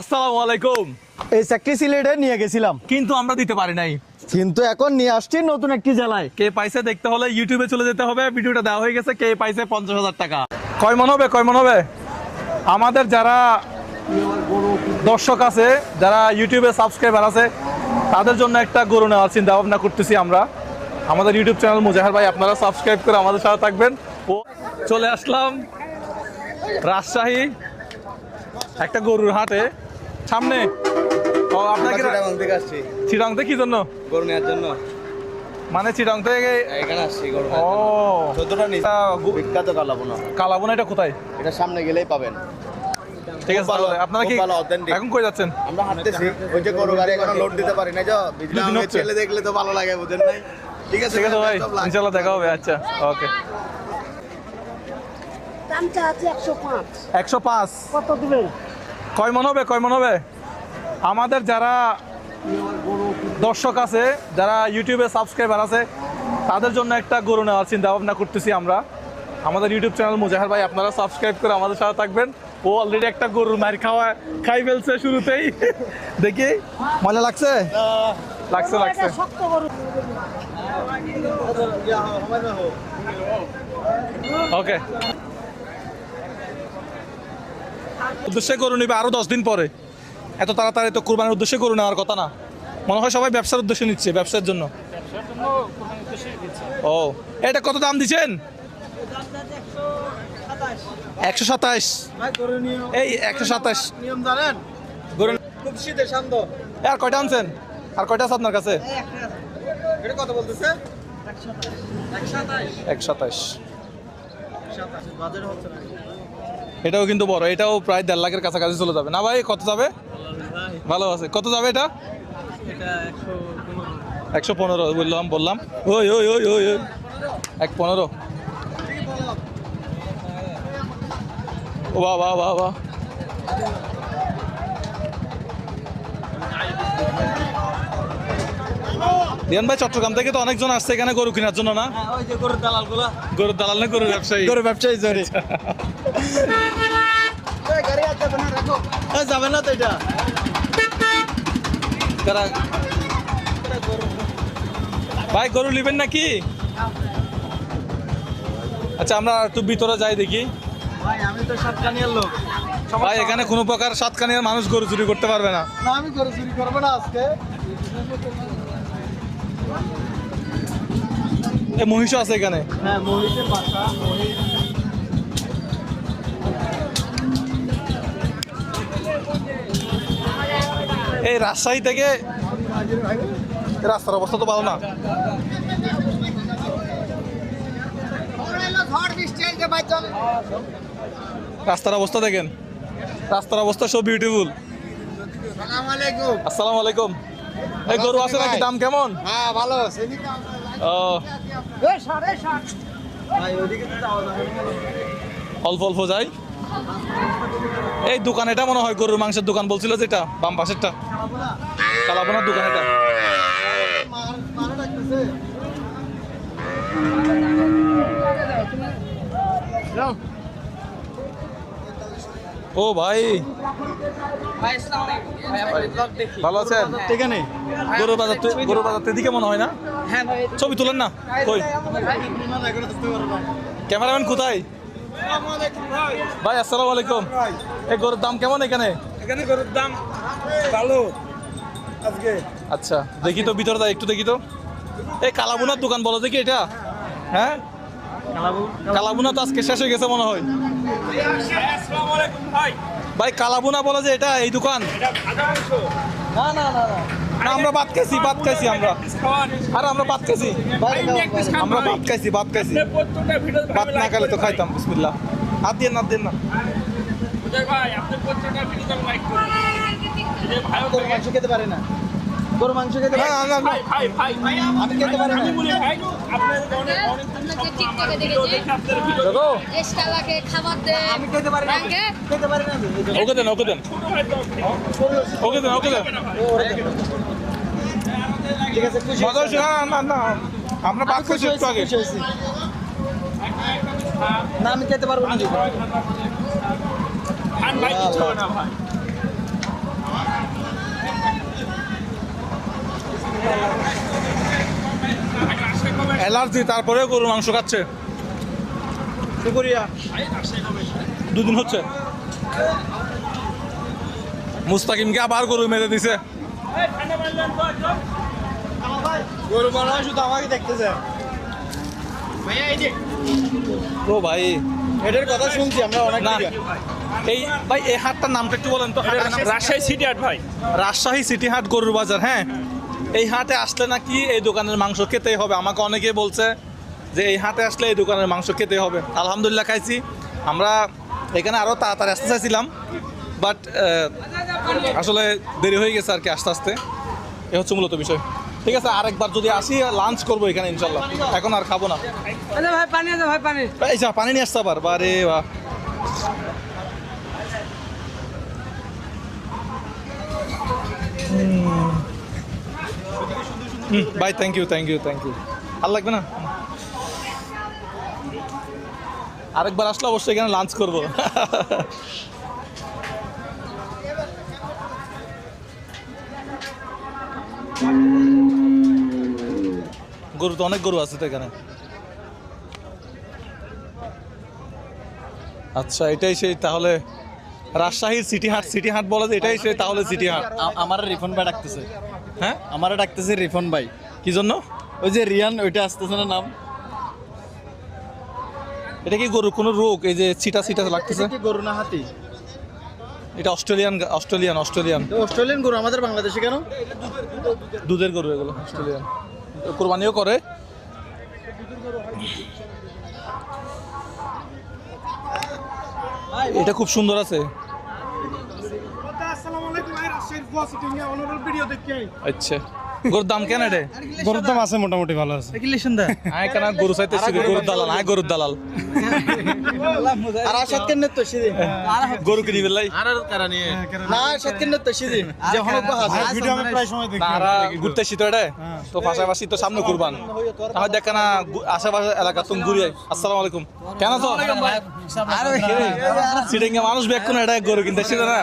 আসসালামু আলাইকুম। এই চাকরি সিলেটে নিয়ে গেছিলাম। কিন্তু আমরা দিতে পারি নাই। কিন্তু এখন নিয়ে আসছি নতুন একটি জেলায়। কে পাইছে দেখতে হলে ইউটিউবে চলে যেতে হবে। ভিডিওটা দেওয়া হয়ে গেছে। কে পাইছে পঞ্চাশ হাজার টাকা। কয় মন হবে? কয় মন হবে? আমাদের যারা দর্শক আছে যারা ইউটিউবে সাবস্ক্রাইবার আছে তাদের জন্য একটা গরু নেওয়ার চিন্তা ভাবনা করতেছি আমরা। আমাদের ইউটিউব চ্যানেল মুজাহার ভাই আপনারা সাবস্ক্রাইব করে আমাদের সাথে থাকবেন। ও চলে আসলাম রাজশাহী একটা গরুর হাটে। সামনে। ও আপনাকে চিটাগাং থেকে আসছি। চিরাং কি জন্য? গরু নেওয়ার জন্য। মানে চিরাং থেকে এখানে আসছি গরু ও। চোদ্দটা বিখ্যাত কালাবোনা। কালাবোনা এটা কোথায়? এটা সামনে গেলেই পাবেন। ঠিক আছে ভালো, তাহলে আপনারা কি এখন কই যাচ্ছেন? আমরা হাঁটতেছি। ওই যে গরু গাড়ি এখনও লোড দিতে পারি না যা বিজলা। ছেলে দেখলে তো ভালো লাগে বুঝেন নাই? ঠিক আছে ঠিক আছে ভাই দেখা হবে আচ্ছা ওকে। দামটা আছে কত দিবেন? কয় মন হবে কয় মন হবে? আমাদের যারা দর্শক আছে যারা ইউটিউবে সাবস্ক্রাইবার আছে তাদের জন্য একটা গরু নেওয়ার চিন্তা ভাবনা করতেছি আমরা। আমাদের ইউটিউব চ্যানেল মুজাহার ভাই আপনারা সাবস্ক্রাইব করে আমাদের সাথে থাকবেন। ও অলরেডি একটা গরুর মার খাওয়া খাই ফেলছে শুরুতেই। দেখি। মজা লাগছে? লাগছে লাগছে। ওকে উদ্দেশ্যে গরু নিবে আরও দশ দিন পরে। এত তাড়াতাড়ি তো কোরবানির উদ্দেশ্যে গরু নেওয়ার কথা না। মনে হয় সবাই ব্যবসার উদ্দেশ্যে নিচ্ছে ব্যবসার জন্য। ও এটা কত দাম দিচ্ছেন? একশো সাতাশ। এই একশো সাতাশ। নিয়ম জানেন? খুব শীতে শান্ত। আর কয়টা আনছেন? আর কয়টা আছে আপনার কাছে? এটা কত বলতেছে? এক সাতাশ। বাজারে হচ্ছে না। এটাও কিন্তু বড় এটাও প্রায় দেড় লাখের কাছাকাছি চলে যাবে। না ভাই কত যাবে? ভালো আছে। কত যাবে এটা? একশো পনেরো বললাম বললাম। ওই ওই ওই ওই ওই। এক পনেরো বাহ বাহ বাহ বাহ ভাই চট্টগ্রাম থেকে তো অনেকজন আসছে এখানে গরু কেনার জন্য না? গরুর দালাল গরুর দালাল না গরুর ব্যবসায়ী? গরুর ব্যবসায়ী যাবে না তো এটা ভাই গরু নেবেন নাকি? আচ্ছা আমরা একটু ভিতরে যাই দেখি। ভাই আমি তো সাতকানিয়ার লোক। ভাই এখানে কোনো প্রকার সাতকানিয়ার মানুষ গরু চুরি করতে পারবে না। না আমি গরু চুরি করব না আজকে। এই মহিষও আছে এখানে। হ্যাঁ মহিষের বাসা মহিষ। এই রাজশাহী থেকে রাস্তার অবস্থা তো ভালো না। রাস্তার অবস্থা দেখেন। রাস্তার অবস্থা সব বিউটিফুল আসসালামু আলাইকুম। এই গরু আছে নাকি? দাম কেমন? হ্যাঁ ভালো। অল্প অল্প যাই। এই দোকান এটা মনে হয় গরুর মাংসের দোকান বলছিল যেটা বাম পাশেরটা। কালাবোনার দোকান এটা। ও ভাই। ভালো আছেন? ঠিক আছে গরুর বাজার গরুর বাজার এদিকে মনে হয় না? ছবি তুলেন না? কই? ক্যামেরাম্যান কোথায়? ভাই আসসালামু আলাইকুম। এই গরুর দাম কেমন এখানে? এখানে গরুর দাম ভালো আজকে। আচ্ছা দেখি তো ভিতরে একটু দেখি তো। এই কালাবুনার দোকান বলো দেখি এটা। হ্যাঁ? কালাবুনা তো আজকে শেষ হয়ে গেছে মনে হয়। ভাই কালাবুনা বলে যে এটা এই দোকান? না না না না। না আমরা ভাত খাইছি ভাত খাইছি আমরা। আরে আমরা ভাত খাইছি। আমরা ভাত খাইছি ভাত খাইছি। ভাত না খেলে তো খাইতাম বিসমিল্লাহ। হাত দিয়ে না। দিয়ে না মাংস খেতে পারে না। গরু মাংস খেতে পারে না। আমি পারি না। পারি না। খেতে পারি না। ওকে দেন ওকে দেন। ওকে। দেন ওকে দেন। এলার্জি তারপরে গরু না না আমরা বাদ আগে। না আমি খেতে পারব না অ্যালার্জি তারপরেও গরুর মাংস খাচ্ছে। দুদিন হচ্ছে। মুস্তাকিমকে আবার গরু মেরে দিছে। গরু শুধু আমাকে দেখতেছে। ও ভাই এটার কথা শুনছি আমরা অনেক না এই ভাই এই হাটটার নামটা একটু বলেন তো রাজশাহী সিটি হাট ভাই। রাজশাহী সিটি হাট গরুর বাজার হ্যাঁ? এই হাটে আসলে নাকি এই দোকানের মাংস খেতেই হবে? আমাকে অনেকে বলছে যে এই হাটে আসলে এই দোকানের মাংস খেতেই হবে। আলহামদুলিল্লাহ খাইছি। আমরা এখানে আরও তাড়াতাড়ি আসতে চাইছিলাম বাট আসলে দেরি হয়ে গেছে আর কি আস্তে আস্তে। এ হচ্ছে মূলত বিষয়। ঠিক আছে আরেকবার যদি আসি লাঞ্চ করব এখানে ইনশাল্লাহ। এখন আর খাব না। ভাই পানি আছে ভাই পানি। এই যা পানি নিয়ে আসতে আবার বারে বাহ bye thank you thank you thank you আর লাগবে না? আরেকবার আসলে অবশ্যই এখানে লাঞ্চ করব। গরু তো অনেক গরু আছে তো এখানে। আচ্ছা এটাই সেই তাহলে রাজশাহীর সিটি হাট সিটি হাট বলে যে এটাই সেই তাহলে সিটি হাট আমার রিফন ভাই ডাকতেছে। হ্যাঁ? আমার ডাকতেছে রিফন ভাই। কি জন্য? ওই যে রিয়ান ওইটা আসতেছে না নাম? এটা কি গরুর কোনো রোগ? এই যে ছিটা ছিটা লাগতেছে? গরু না হাতি? এটা অস্ট্রেলিয়ান অস্ট্রেলিয়ান অস্ট্রেলিয়ান। অস্ট্রেলিয়ান গরু আমাদের বাংলাদেশে কেন? দুধের গরু এগুলো অস্ট্রেলিয়ান। কোরবানিও করে। এটা খুব সুন্দর আছে। আচ্ছা। গরুর দাম কেন এটা? গরুর দাম আছে মোটামুটি ভালো আছে। আয় কেন গরু চাইতেছি গরুর দালাল আয় গরুর দালাল। আর আসাদ কেন্দ্রের তো সিদি গরু কিনি বেলাই না আসাদ কেন্দ্রের তো সিদি যে হনক হাসি ভিডিও আমি প্রায় সময় দেখি। তারা এটা। তো পাশাপাশি তো সামনে কুরবান। তাহলে দেখে না আশেপাশে এলাকা তুমি ঘুরে আসসালামু আলাইকুম। কেন তো? সিটিংয়ে মানুষ ব্যাক কোন এটা গরু কিনতে ছিল না?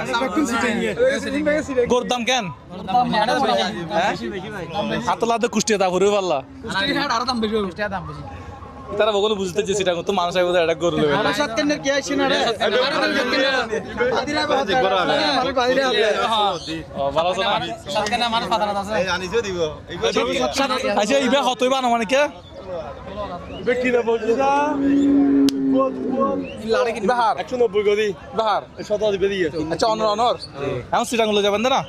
গরুর দাম কেন? কুষ্টিয়া দা ভরে পারলা। তারা বগুলো বুঝতে যে সেটা তো মানুষ আগে এটা গরু লেবে আসাদ কেন্দ্রের কি না রে? ও, ভালো আছে না? আচ্ছা ইবে হতই বানো মানে কে? বাহার। একশো নব্বই গদি। বাহার। আচ্ছা অনর অনর। এখন সিটাঙ্গুলো যাবেন না?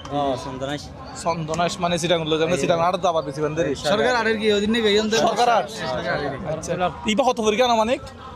সন্দনাশ মানে সিটাঙ্গুলো যাবেন সিটাঙ্গ আট দাবার বেশি বান্ধে সরকার আরের কি? ওদিন সরকার আট। আচ্ছা। ইবা কত পরি কেন মানে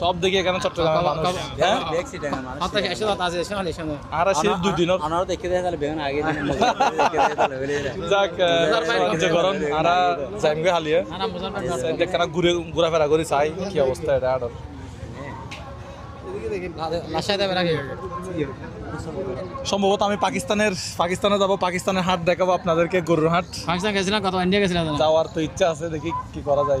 সব দেখি এখানে চট্টগ্রামের মানুষ। হ্যাঁ? আর আসি দুই দিনের আনারও দেখে দেয় তাহলে বেগুন আগে দিন যাক কিছু গরম আরা যাইমগে হালিয়ে। দেখখানা ঘুরে ঘোরাফেরা করি চাই কি অবস্থা এটা আডর সম্ভবত আমি পাকিস্তানের পাকিস্তানে যাব পাকিস্তানের হাট দেখাবো আপনাদেরকে গরুর হাট। পাকিস্তান গেছিলাম কত ইন্ডিয়া গেছিলাম। যাওয়ার তো ইচ্ছা আছে দেখি কি করা যায়।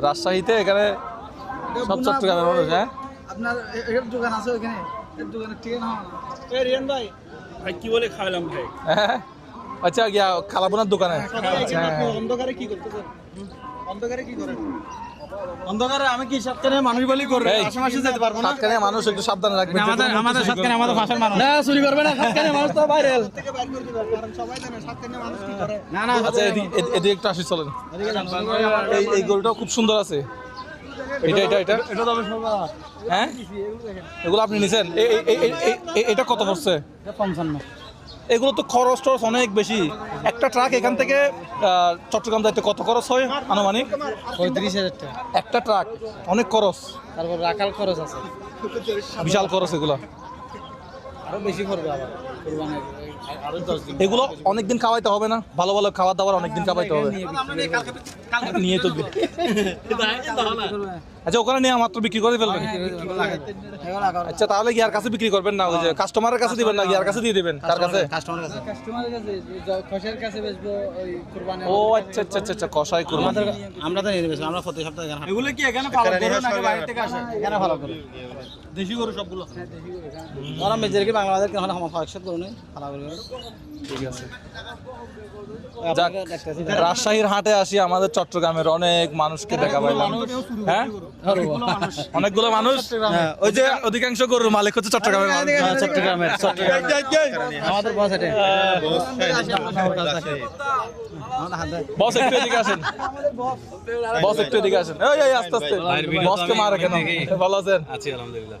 রাজশাহীতে এখানে সব চট্টগ্রামের মানুষ হ্যাঁ? আপনার এর দোকান আছে ওখানে এর রিয়ান ভাই। ভাই কি বলে খাওয়ালাম ভাই? হ্যাঁ? আচ্ছা গিয়া খালাবোনার দোকানে। আচ্ছা, হ্যাঁ। অন্ধকারে কি করতেছেন? অন্ধকারে কি করেন? অন্ধকারে আমি কি সাতখানে মানুষ বলি করব? এই, আশেপাশে যেতে পারব না? সাতখানে মানুষ একটু সাবধানে রাখবে আমাদের আমাদের সাতখানে আমাদের ভাষার মানুষ। না চুরি করবে না সাতখানে মানুষ তো ভাইরাল থেকে বাইর করে দিবে কারণ সবাই জানে সাতখানে মানুষ কি করে। না না আচ্ছা এদিকে এদি- এদিকে একটু আসি চলেন। এই এই গরুটাও খুব সুন্দর আছে। এটা এটা এটা? এটা তবে হ্যাঁ? এগুলো আপনি নিছেন? এটা কত পড়ছে? পঞ্চান্ন। এগুলো তো খরচ টরচ অনেক বেশি। একটা ট্রাক এখান থেকে চট্টগ্রাম যাইতে কত খরচ হয় আনুমানিক? পঁয়ত্রিশ হাজার টাকা। একটা ট্রাক অনেক খরচ। তারপর রাখাল খরচ আছে। বিশাল খরচ এগুলো। আরও বেশি করবে আবার। এগুলো অনেকদিন খাওয়াইতে হবে না ভালো ভালো খাবার দাবার অনেকদিন খাওয়াইতে হবে নিয়ে তো আচ্ছা ওখানে নিয়ে মাত্র বিক্রি করে ফেলবেন আচ্ছা তাহলে গিয়ার কাছে বিক্রি করবেন না ওই যে কাস্টমারের কাছে দিবেন না গিয়ার কাছে দিয়ে দিবেন তার কাছে কাস্টমারের কাছে কাস্টমারের কাছে য- খসের কাছে বেচবো ওই কোরবানি ও আচ্ছা আচ্ছা আচ্ছা আচ্ছা কষাই আমাদের আমরা তো নিয়ে আমরা প্রতি সপ্তাহে এগুলো কি এখানে পালন করে নাকি বাইরে থেকে আসে এখানে করে দেশি গরু সবগুলো ওরা মেজর বাংলাদেশ কেন আমার ফাইকশত করুন ভালো করে ঠিক আছে যাক রাজশাহীর হাটে আসি আমাদের চট্টগ্রামের অনেক মানুষকে দেখা পাইলাম হ্যাঁ অনেকগুলো মানুষ ওই যে অধিকাংশ গরুর মালিক হচ্ছে চট্টগ্রামের চট্টগ্রামের আমাদের বস এটা বস একটু এদিকে আসেন বস একটু এদিকে আসেন এই এই আস্তে আস্তে বসকে মারে কেন ভালো আছেন আছি আলহামদুলিল্লাহ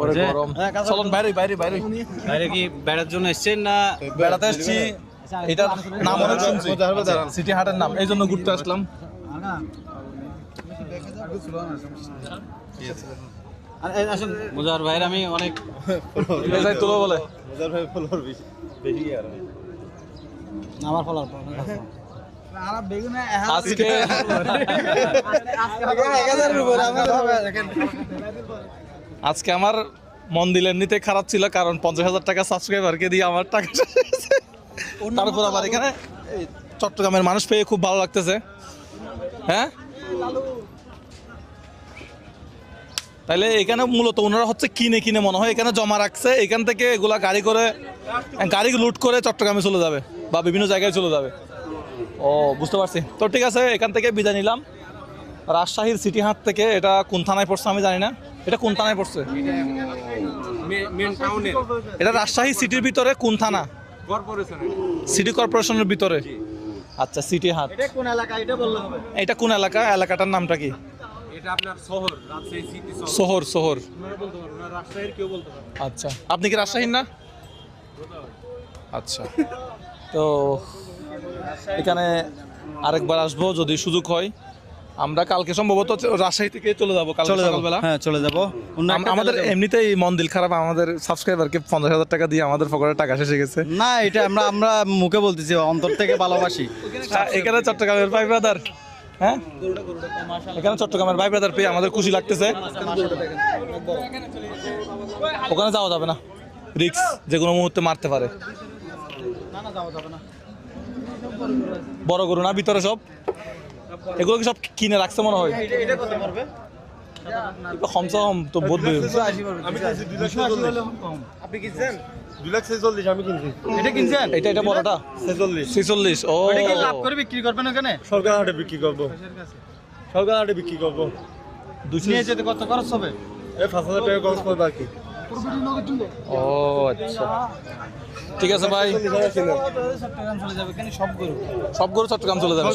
ওরে গরম। চলুন বাইরে বাইরে বাইরে। বাইরে কি বেড়ার জন্য এসছেন না বেড়াতে এসছি? এটার নাম অনেক শুনছি। সিটি হাটের নাম। এই জন্য ঘুরতে আসলাম। আসুন। মুজার ভাইয়ের আমি অনেক তুলো বলে। আমার ফলার আজকে। আজকে আমার মন দিলের নিতে খারাপ ছিল কারণ পঞ্চাশ হাজার টাকা সাবস্ক্রাইবারকে দিয়ে আমার টাকা। তারপর আবার এখানে এই চট্টগ্রামের মানুষ পেয়ে খুব ভালো লাগতেছে। হ্যাঁ? তাইলে এখানে মূলত ওনারা হচ্ছে কিনে কিনে মনে হয় এখানে জমা রাখছে এখান থেকে এগুলা গাড়ি করে গাড়ি লুট করে চট্টগ্রামে চলে যাবে বা বিভিন্ন জায়গায় চলে যাবে। ও বুঝতে পারছি। তো ঠিক আছে এখান থেকে বিদায় নিলাম। রাজশাহীর সিটি হাট থেকে এটা কোন থানায় পড়ছে আমি জানি না। এটা কোন থানায় পড়ছে? এটা রাজশাহী সিটির ভিতরে কোন থানা? সিটি কর্পোরেশনের ভিতরে। আচ্ছা সিটি হাট। এটা কোন এলাকা? এলাকাটার নামটা কি? শহর শহর। আচ্ছা। আপনি কি রাজশাহীর না? আচ্ছা। তো এখানে আরেকবার আসব যদি সুযোগ হয়। আমরা কালকে সম্ভবত রাজশাহী থেকে চলে যাব কালকে সকালবেলা। হ্যাঁ চলে যাব। আম- আমাদের এমনিতেই মন দিল খারাপ আমাদের সাবস্ক্রাইবারকে পঞ্চাশ হাজার টাকা দিয়ে আমাদের পকেটে টাকা শেষে গেছে। না এটা আমরা আমরা মুখে বলতেছি অন্তর থেকে ভালোবাসি। এখানে চট্টগ্রামের ভাই ব্রাদার হ্যাঁ? এখানে চট্টগ্রামের ভাই ব্রাদার পেয়ে আমাদের খুশি লাগতেছে। ওখানে যাওয়া যাবে না। রিক্স যে কোনো মুহূর্তে মারতে পারে। বড় গরু না, ভিতরে সব। এগুলো কি সব কিনে রাখছে মনে হয়? কমসে কম তো বোধ আপনি কিনছেন? দুই লাখ ছেচল্লিশ আমি কিনছি। এটা কিনছেন? এটা এটা বড়টা? ছেচল্লিশ। ছিচল্লিশ ও। লাভ করে বিক্রি করবেন ওখানে? সরকার হাটে বিক্রি করব। সরকার হাটে বিক্রি করব। দুইশো নিয়ে যেতে কত খরচ হবে? এই পাঁচ হাজার টাকা খরচ করব আর কি। ও আচ্ছা। ঠিক আছে ভাই। চট্টগ্রাম চলে যাবে কেন সব গরু? সব গরু চট্টগ্রাম চলে যাবে?